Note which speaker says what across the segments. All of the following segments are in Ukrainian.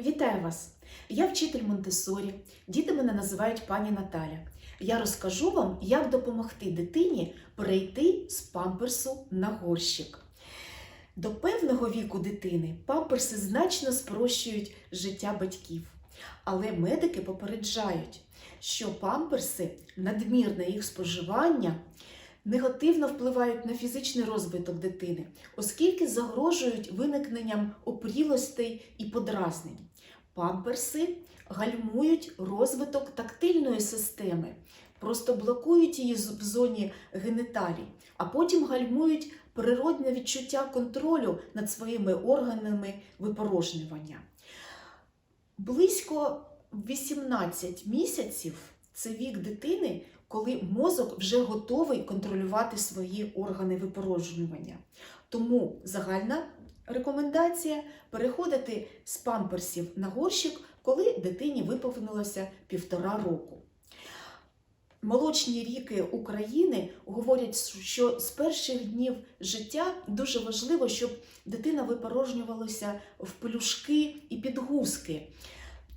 Speaker 1: Вітаю вас! Я вчитель Монтесорі. Діти мене називають пані Наталя. Я розкажу вам, як допомогти дитині перейти з памперсу на горщик. До певного віку дитини памперси значно спрощують життя батьків. Але медики попереджають, що памперси, надмірне їх споживання, негативно впливають на фізичний розвиток дитини, оскільки загрожують виникненням опрілостей і подразнень. Памперси гальмують розвиток тактильної системи, просто блокують її в зоні геніталій, а потім гальмують природне відчуття контролю над своїми органами випорожнювання. Близько 18 місяців це вік дитини, коли мозок вже готовий контролювати свої органи випорожнювання. Тому загальна рекомендація переходити з памперсів на горщик, коли дитині виповнилося півтора року. Молочні ріки України говорять, що з перших днів життя дуже важливо, щоб дитина випорожнювалася в пелюшки і підгузки.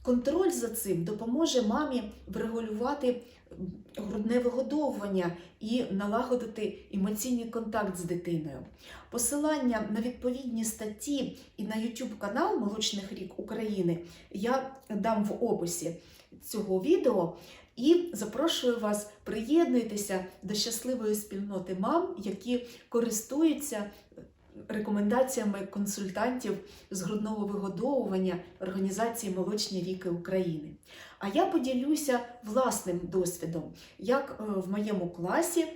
Speaker 1: Контроль за цим допоможе мамі врегулювати грудне вигодовування і налагодити емоційний контакт з дитиною. Посилання на відповідні статті і на YouTube канал Молочних рік України я дам в описі цього відео. І запрошую вас приєднуйтеся до щасливої спільноти мам, які користуються рекомендаціями консультантів з грудного вигодовування організації Молочні ріки України. А я поділюся власним досвідом, як е, в моєму класі,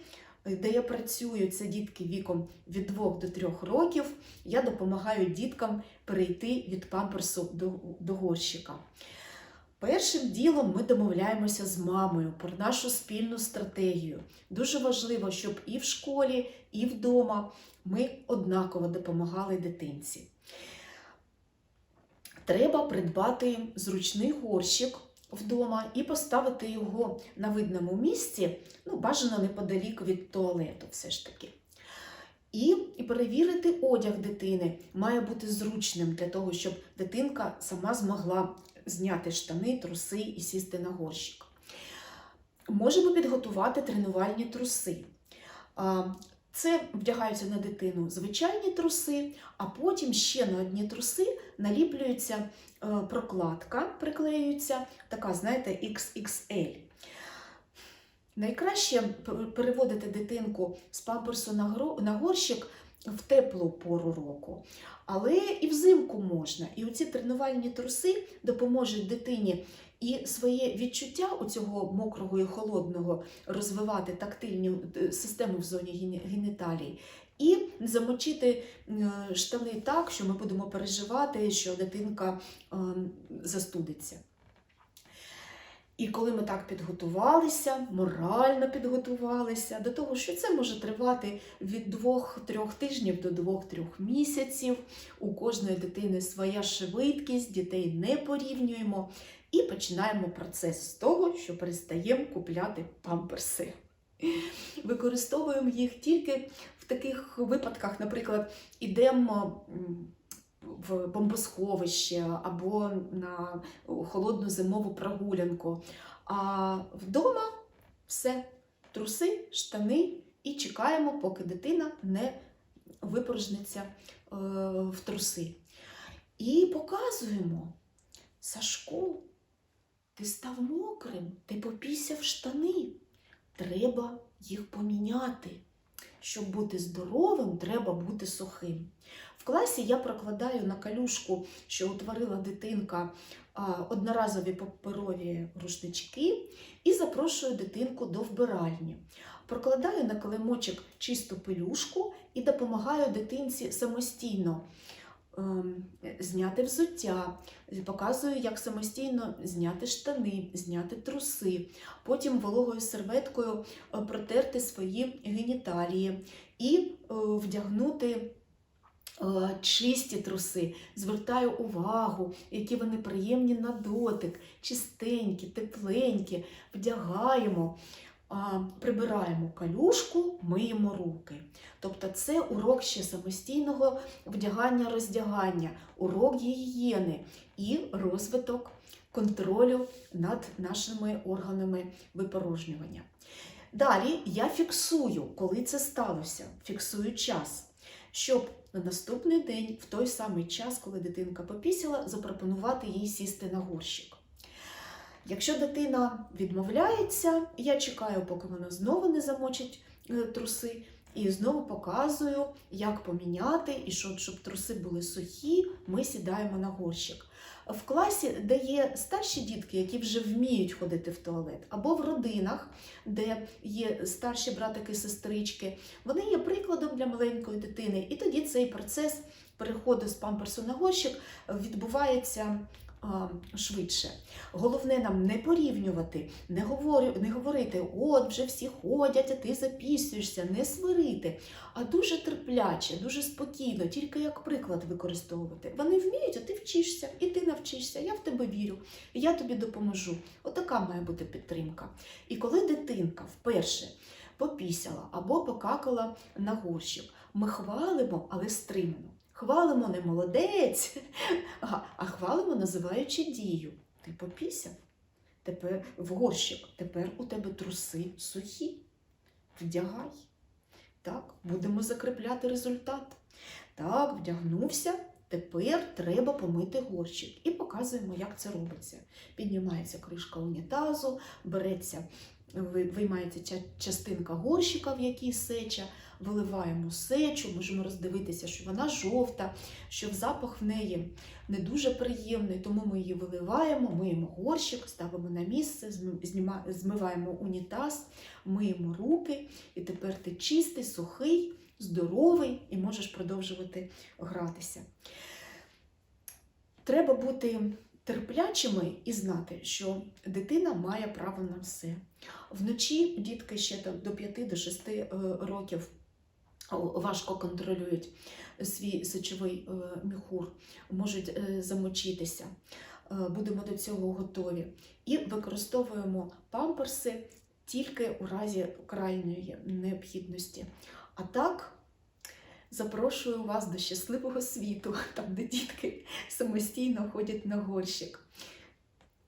Speaker 1: е, де я працюю, це дітки віком від 2 до 3 років, я допомагаю діткам перейти від памперсу до, до горщика. Першим ділом ми домовляємося з мамою про нашу спільну стратегію. Дуже важливо, щоб і в школі, і вдома ми однаково допомагали дитинці. Треба придбати зручний горщик вдома і поставити його на видному місці, ну, бажано неподалік від туалету, все ж таки. І, перевірити одяг дитини має бути зручним для того, щоб дитинка сама змогла зняти штани, труси і сісти на горщик. Можемо підготувати тренувальні труси. Це вдягаються на дитину звичайні труси, а потім ще на одні труси наліплюється е, прокладка, приклеюється, така, знаєте, XXL. Найкраще переводити дитинку з памперсу на горщик в теплу пору року. Але і взимку можна. І оці тренувальні труси допоможуть дитині і своє відчуття у цього мокрого і холодного розвивати тактильну е, систему в зоні гені- геніталій. І замочити е, штани так, що ми будемо переживати, що дитинка е, застудиться. І коли ми так підготувалися, морально підготувалися до того, що це може тривати від 2-3 тижнів до 2-3 місяців. У кожної дитини своя швидкість, дітей не порівнюємо. І починаємо процес з того, що перестаємо купляти памперси. Використовуємо їх тільки в таких випадках, наприклад, ідемо в бомбосховище або на холодну зимову прогулянку. А вдома все, труси, штани і чекаємо, поки дитина не випорожниться е, в труси. І показуємо, Сашко, ти став мокрим, ти попісяв штани. Треба їх поміняти. Щоб бути здоровим, треба бути сухим. Класі я прокладаю на калюшку, що утворила дитинка, одноразові паперові рушнички і запрошую дитинку до вбиральні. Прокладаю на килимочок чисту пелюшку і допомагаю дитинці самостійно ем, зняти взуття, показую, як самостійно зняти штани, зняти труси, потім вологою серветкою е, протерти свої геніталії і е, вдягнути чисті труси. Звертаю увагу, які вони приємні на дотик, чистенькі, тепленькі, вдягаємо. прибираємо калюшку, миємо руки. Тобто це урок ще самостійного вдягання-роздягання, урок гігієни і розвиток контролю над нашими органами випорожнювання. Далі я фіксую, коли це сталося, фіксую час, щоб на наступний день, в той самий час, коли дитинка попісила, запропонувати їй сісти на горщик. Якщо дитина відмовляється, я чекаю, поки вона знову не замочить е, труси, і знову показую, як поміняти, і щоб, щоб труси були сухі, ми сідаємо на горщик. В класі, де є старші дітки, які вже вміють ходити в туалет, або в родинах, де є старші братики, сестрички, вони є прикладом для маленької дитини. І тоді цей процес переходу з памперсу на горщик відбувається швидше. Головне нам не порівнювати, не, говорю, не говорити, от вже всі ходять, а ти запісуєшся, не сварити, а дуже терпляче, дуже спокійно, тільки як приклад використовувати. Вони вміють, а ти вчишся, і ти навчишся, я в тебе вірю, я тобі допоможу. Отака має бути підтримка. І коли дитинка вперше попісяла або покакала на горщик, ми хвалимо, але стримано. Хвалимо не молодець, а, хвалимо, називаючи дію. Ти попісяв, тепер в горщик, тепер у тебе труси сухі. Вдягай. Так, будемо закріпляти результат. Так, вдягнувся. Тепер треба помити горщик. І показуємо, як це робиться. Піднімається кришка унітазу, береться, виймається частинка горщика, в якій сеча, виливаємо сечу, можемо роздивитися, що вона жовта, що запах в неї не дуже приємний, тому ми її виливаємо, миємо горщик, ставимо на місце, змиваємо унітаз, миємо руки, і тепер ти чистий, сухий, здоровий і можеш продовжувати гратися. Треба бути терплячими і знати, що дитина має право на все. Вночі дітки ще до 5-6 е, років важко контролюють свій сечовий е, міхур, можуть е, замочитися. Будемо до цього готові. І використовуємо памперси тільки у разі крайньої необхідності. А так, запрошую вас до щасливого світу, там, де дітки самостійно ходять на горщик.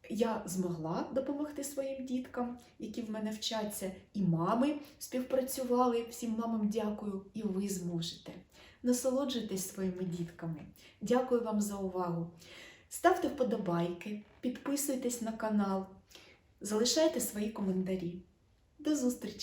Speaker 1: Я змогла допомогти своїм діткам, які в мене вчаться, і мами співпрацювали. Всім мамам дякую, і ви зможете. Насолоджуйтесь своїми дітками. Дякую вам за увагу. Ставте вподобайки, підписуйтесь на канал, залишайте свої коментарі. До зустрічі!